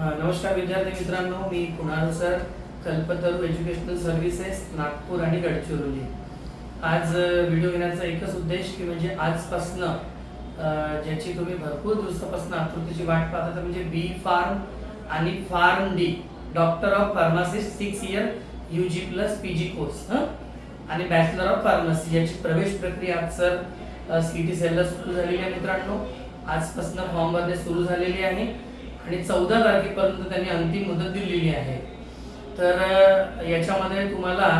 नमस्कार विद्यार्थी मित्रांनो मी Kunal sir Kalpataru educational services Nagpur आणि गडचिरोली. आज व्हिडिओ घेण्याचा एकच उद्देश की म्हणजे आजपासनं ज्याची तुम्ही भरपूर दिवसापासून आकृतीची वाट पाहता तर म्हणजे बी फार्म आणि pharm D doctor of pharmacist six year U G plus P G course आणि बॅचलर ऑफ फार्मसी याची प्रवेश प्रक्रिया आज सर सी टी सेलला सुरू झालेली आहे मित्रांनो. आजपासून फॉर्म भरणे सुरू झालेली आहे. आणि चौदा तारखेपर्यंत त्यांनी अंतिम मुदत दिलेली आहे. तर याच्यामध्ये तुम्हाला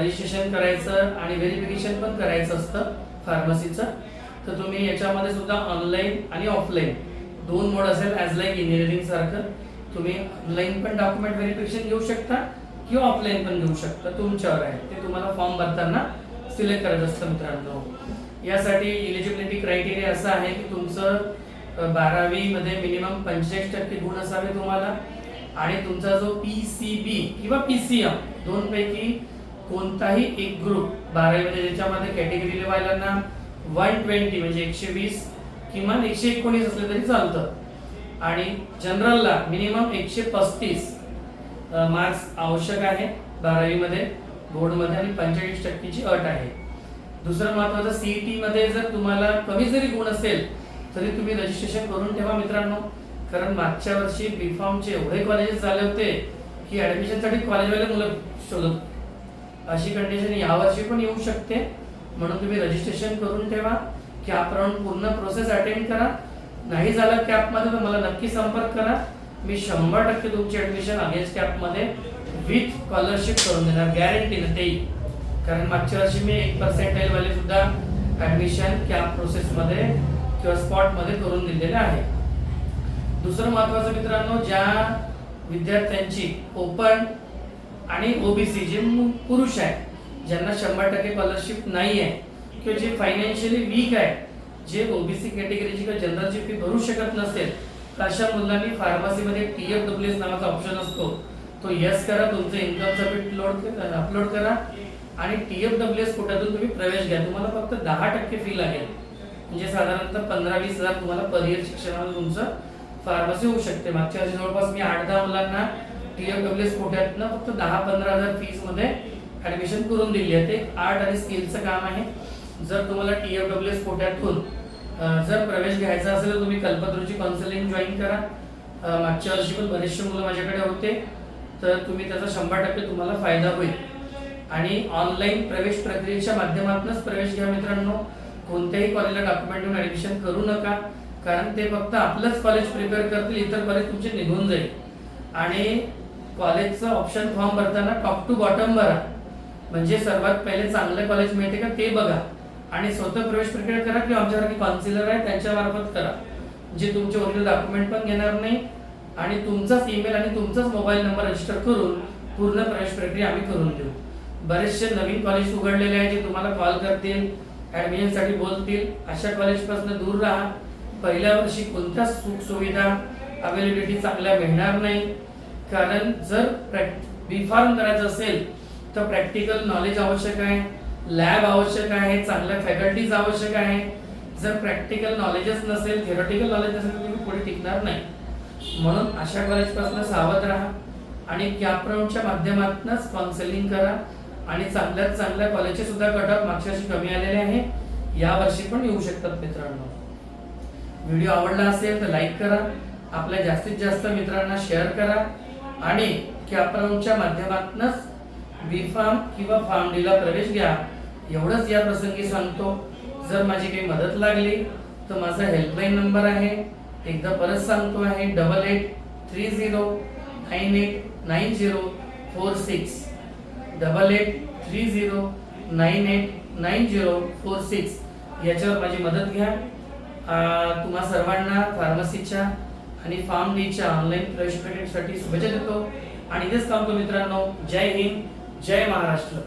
रजिस्ट्रेशन करायचं आणि व्हेरिफिकेशन पण करायचं असतं फार्मसीचं तर तुम्ही याच्यामध्ये सुद्धा ऑनलाईन आणि ऑफलाईन दोन मोड असेल ॲज लाईक इंजिनिअरिंग सारखं. तुम्ही ऑनलाईन पण डॉक्युमेंट व्हेरिफिकेशन घेऊ शकता किंवा ऑफलाईन पण घेऊ शकता. तुमच्यावर आहे. ते तुम्हाला फॉर्म भरताना सिलेक्ट करत असतं मित्रांनो. यासाठी इलिजिबिलिटी क्रायटेरिया असं आहे की तुमचं बारावीमध्ये मिनिमम पंचेचाळीस टक्के गुण असावे तुम्हाला. आणि तुमचा जो पी सी बी किंवा पी सी एम दोनपैकी कोणताही एक ग्रुप बारावीमध्ये ज्याच्यामध्ये कॅटेगरी लेवलांना वन ट्वेंटी म्हणजे एकशे वीस किमान एकशे एकोणीस असले तरी चालतं. आणि जनरलला मिनिमम एकशे पस्तीस मार्क्स आवश्यक आहे बारावीमध्ये बोर्डमध्ये आणि पंचेचाळीस टक्केची अट आहे. दुसरं महत्वाचं सीईटी मध्ये जर तुम्हाला कमी जरी गुण असेल तरी तुम्ही रजिस्ट्रेशन करून ठेवा मित्रांनो. कारण मागच्या वर्षी बीफॉर्मचे एवढे कॉलेजेस झाले होते की ऍडमिशनसाठी कॉलेजवाले मुलं शोधत अशी कंडिशन यावर्षी पण येऊ शकते. म्हणून तुम्ही रजिस्ट्रेशन करून ठेवा. कॅप राऊंड पूर्ण प्रोसेस अटेंड करा. नाही झालं कॅपमध्ये तर मला नक्की संपर्क करा. मी शंभर टक्के तुमची ऍडमिशन अगेन्स्ट कॅपमध्ये विथ स्कॉलरशिप करून देणार. गॅरंटीनं तेही कारण मागच्या वर्षी मी एक पर्सेंटाईलवाले सुद्धा ऍडमिशन कॅप प्रोसेसमध्ये किंवा स्पॉटमध्ये करून दिलेले आहे. दुसरं महत्वाचं मित्रांनो ज्या विद्यार्थ्यांची ओपन आणि ओबीसी जे पुरुष आहे ज्यांना शंभर टक्के स्कॉलरशिप नाही आहे किंवा जे फायनान्शियली वीक आहे जे ओबीसी कॅटेगरीची किंवा जनरलची फी भरू शकत नसेल तर अशा मुलांनी फार्मसीमध्ये टी एफ डब्ल्यू एस नावाचा ऑप्शन असतो. तो यस करा तुमचं इन्कम सबमिट लोड अपलोड करा आणि टी एफ डब्ल्यू एस कोट्यातून तुम्ही प्रवेश घ्या. तुम्हाला फक्त दहा टक्के फी लागेल. म्हणजे साधारणतः पंधरा वीस हजार तुम्हाला पर इयर शिक्षणामध्ये तुमचं फार्मसी होऊ शकते. मागच्या वर्षी जवळपास मी आठ दहा मुलांना टी एफ डब्ल्यू एस कोट्यातनं फक्त दहा पंधरा हजार फीजमध्ये ॲडमिशन करून दिली आहे. ते आर्ट आणि स्किलचं काम आहे. जर तुम्हाला टी एफ डब्ल्यू एस कोट्यातून जर प्रवेश घ्यायचा असेल तर तुम्ही कल्पतरूची काउन्सिलिंग जॉईन करा. मागच्या वर्षी पण बरेचसे मुलं माझ्याकडे होते. तर तुम्ही त्याचा शंभर टक्के तुम्हाला फायदा होईल. आणि ऑनलाईन प्रवेश प्रक्रियेच्या माध्यमातूनच प्रवेश घ्या मित्रांनो. कोणत्याही कॉलेजला डॉक्युमेंट घेऊन ऍडमिशन करू नका. कारण ते फक्त आपलंच कॉलेज प्रिपेअर करतील इतर कॉलेज तुमचे निघून जाईल. आणि कॉलेजचं ऑप्शन फॉर्म भरताना टॉप टू बॉटम भरा. म्हणजे सर्वात पहिले चांगलं कॉलेज मिळते का? ते बघा. आणि स्वतः प्रवेश प्रक्रिया करा किंवा आमच्यासारखे काउन्सिलर आहे त्यांच्या मार्फत करा. जे तुमचे ओरिजिनल डॉक्युमेंट पण घेणार नाही आणि तुमचाच ईमेल आणि तुमचाच मोबाईल नंबर रजिस्टर करून पूर्ण प्रवेश प्रक्रिया आम्ही करून देऊ. बरेचसे नवीन कॉलेज उघडलेले आहे जे तुम्हाला कॉल करतील. ऍडमिशनसाठी बोलतील. अशा कॉलेजपासून दूर राहा. पहिल्या वर्षी कोणत्याच सुख सुविधा अवेलेबिलिटी चांगल्या मिळणार नाही. कारण जर बी फार्म करायचं असेल तर प्रॅक्टिकल नॉलेज आवश्यक आहे. लॅब आवश्यक आहे. चांगल्या फॅकल्टीज आवश्यक आहे. जर प्रॅक्टिकल नॉलेजच नसेल थेरॉटिकल नॉलेज नसेल तर तुम्ही पुढे टिकणार नाही. म्हणून अशा कॉलेजपासून सावध राहा. आणि कॅप राऊंडच्या माध्यमातूनच काउन्सिलिंग करा. आणि चांगल्यात चांगल्या कॉलेजचे सुद्धा कट ऑफ मागच्या वर्षी कमी आलेले आहे. या वर्षी पण येऊ शकतात मित्रांनो. व्हिडिओ आवडला असेल तर लाईक करा. आपल्या जास्तीत जास्त मित्रांना शेअर करा. आणि कॅपराऊंडच्या माध्यमातूनच बी फार्म किंवा फार्म डीला प्रवेश घ्या. एवढंच या प्रसंगी सांगतो. जर माझी काही मदत लागली तर माझा हेल्पलाईन नंबर आहे. एकदा परत सांगतो आहे double eight three zero nine eight nine zero four six double eight three zero nine eight nine zero four six याच्यावर माझी मदत घ्या. तुम्हा सर्वांना फार्मसीच्या आणि फार्म डीच्या ऑनलाईन प्रवेश प्रक्रियेसाठी शुभेच्छा देतो. आणि इथेच थांबतो मित्रांनो. जय हिंद जय महाराष्ट्र.